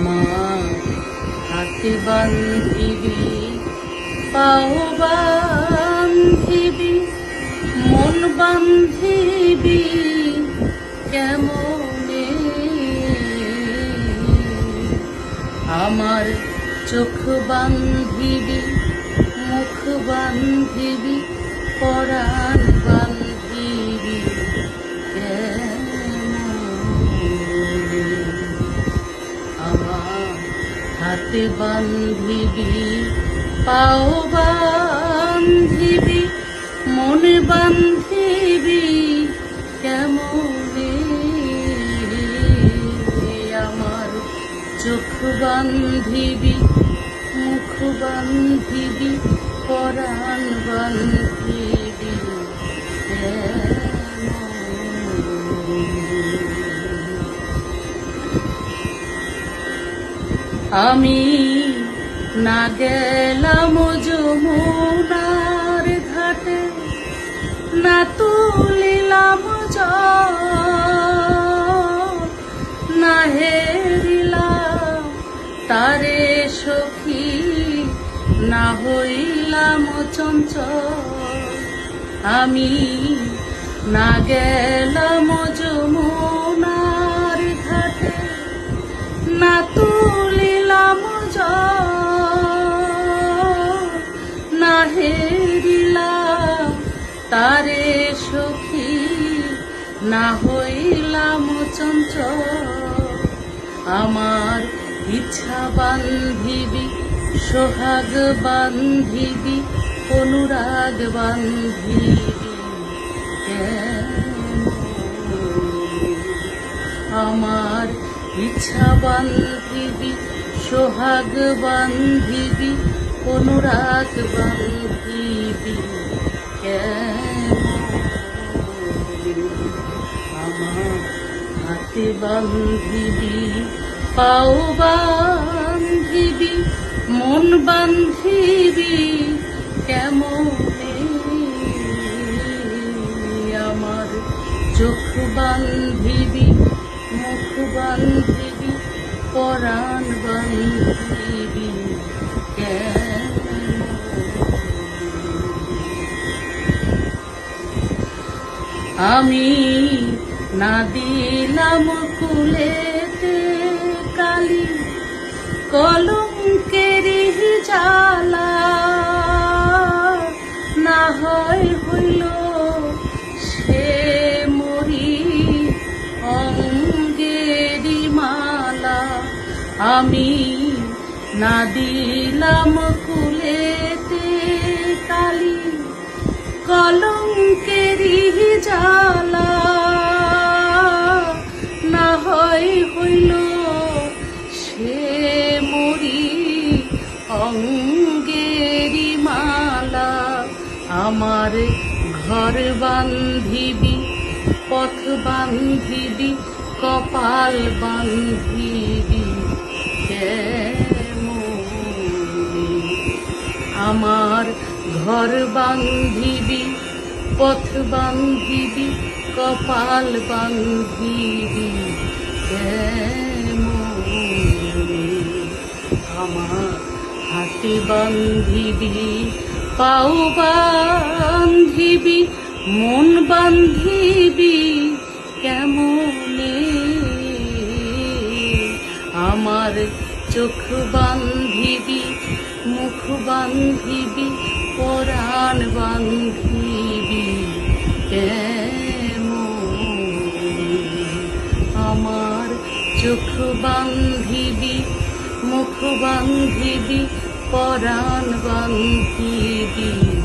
আমার হাতে বান্ধিবি পাও বান্ধিবি মন বান্ধিবি কেমনে? আমার চোখ বান্ধিবি মুখ বান্ধিবি পরাণ হাতে বান্ধিবি পাও বান্ধিবি মনে বান্ধিবি কেমনে আমার চোখ বান্ধিবি মুখ বান্ধিবি পরাণ বান্ধিবি আমি না গেলাম যমুনার ঘাটে, না তুলিলাম না হেরিলাম তারে সখী, না হইলাম চঞ্চল। আমি না গেলাম যমুনার না হেরিলাম তারে সখী, না হইলাম চঞ্চল আমার ইচ্ছা বান্ধিবি, সোহাগ বান্ধিবি, অনুরাগ বান্ধিবি? আমার ইচ্ছা বান্ধিবি, সোহাগ বান্ধিবি, অনুরাগ বান্ধিবি বান্ধিবি পাও বান্ধিবি মন বান্ধিবি কেমন আমার চোখ বান্ধিবি মুখ বান্ধিবি পরাণ বান্ধিবি আমি না দিলাম কুলেতে কালি, কলঙ্কের জ্বালা। না হয় হইল সে মরি অঙ্গেরি মালা। আমি না দিলাম কুলেতে হয় হইল, সে মরি অঙ্গেরি মালা আমার ঘর বান্ধিবি, পথ বান্ধিবি, কপাল বান্ধিবি আমার ঘর বান্ধিবি, পথ বান্ধিবি, কপাল বান্ধিবি? আমার হাতে বান্ধিবি পাও বান্ধিবি মন বান্ধিবি, কেমনে? আমার চোখ বান্ধিবি মুখ বান্ধিবি পরাণ বান্ধিবি কেমন আমার চোখ বান্ধিবি মুখ বান্ধিবি পরাণ বান্ধিবি